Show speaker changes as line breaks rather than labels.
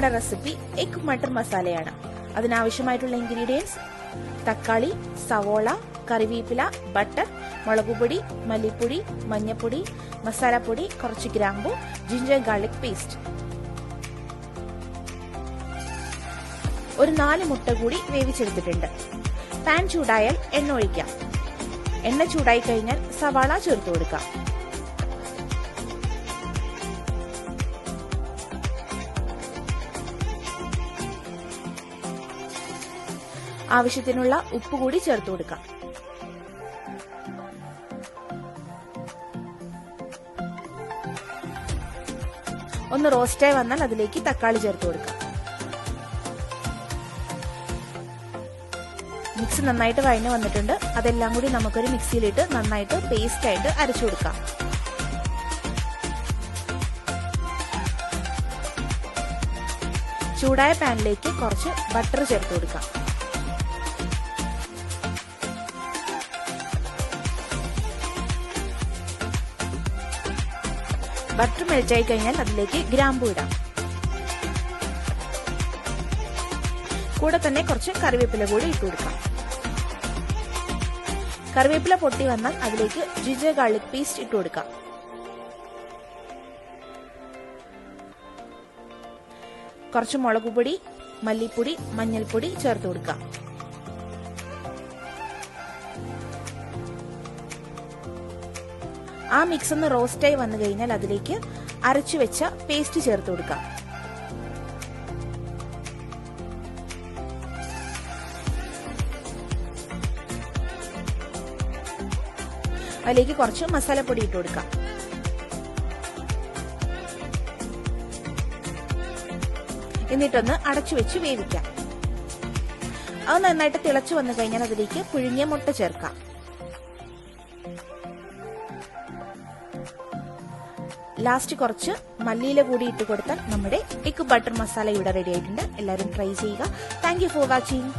നമ്മുടെ recipe egg matar മസാലയാണ്. അതിനാവശ്യമായിട്ടുള്ള ഇൻഗ്രീഡിയൻസ് തക്കാളി സവോള കറിവേപ്പില ബട്ടർ മുളകുപൊടി മല്ലിപ്പൊടി മഞ്ഞപ്പൊടി മസാലപ്പൊടി കുറച്ച് ഗ്രാമ്പു ജിഞ്ചർ ഗാർലിക് പേസ്റ്റ് ഒരു നാല് മുട്ട കൂടി വേവിച്ചെടുത്തിട്ടുണ്ട്. പാൻ ചൂടായാൽ എണ്ണ ഒഴിക്കാം. എണ്ണ ചൂടായി കഴിഞ്ഞാൽ സവാള ചേർത്ത് കൊടുക്കാം. ആവശ്യത്തിനുള്ള ഉപ്പ് കൂടി ചേർത്ത് കൊടുക്കാം. ഒന്ന് റോസ്റ്റായി വന്നാൽ അതിലേക്ക് തക്കാളി ചേർത്ത് കൊടുക്കാം. മിക്സ് നന്നായിട്ട് വഴഞ്ഞു വന്നിട്ടുണ്ട്. അതെല്ലാം കൂടി നമുക്കൊരു മിക്സിയിലിട്ട് നന്നായിട്ട് പേസ്റ്റ് ആയിട്ട് അരച്ചു കൊടുക്കാം. ചൂടായ പാനിലേക്ക് കുറച്ച് ബട്ടർ ചേർത്ത് കൊടുക്കാം. ബട്ടർ മെൽറ്റായി കഴിഞ്ഞാൽ അതിലേക്ക് ഗ്രാമ്പു ഇടാം. കൂടെ തന്നെ കുറച്ച് കറിവേപ്പില കൂടി ഇട്ട് കൊടുക്കാം. കറിവേപ്പില പൊട്ടി വന്നാൽ അതിലേക്ക് ജിജ ഗാർലിക് പേസ്റ്റ് ഇട്ട് കൊടുക്കാം. കുറച്ച് മുളക് പൊടി മല്ലിപ്പൊടി മഞ്ഞൾപ്പൊടി ചേർത്ത് കൊടുക്കാം. ആ മിക്സ് ഒന്ന് റോസ്റ്റായി വന്നു കഴിഞ്ഞാൽ അതിലേക്ക് അരച്ചു വെച്ച പേസ്റ്റ് ചേർത്ത് കൊടുക്കാം. അതിലേക്ക് കുറച്ച് മസാലപ്പൊടി ഇട്ട് കൊടുക്കാം. എന്നിട്ടൊന്ന് അടച്ചു വെച്ച് വേവിക്കാം. അത് നന്നായിട്ട് തിളച്ചു വന്നു കഴിഞ്ഞാൽ അതിലേക്ക് പുഴുങ്ങിയ മുട്ട ചേർക്കാം. ലാസ്റ്റ് കുറച്ച് മല്ലിയില കൂടി ഇട്ട് കൊടുത്താൽ നമ്മുടെ എഗ് ബട്ടർ മസാല ഇവിടെ റെഡി ആയിട്ടുണ്ട്. എല്ലാവരും ട്രൈ ചെയ്യുക. Thank for watching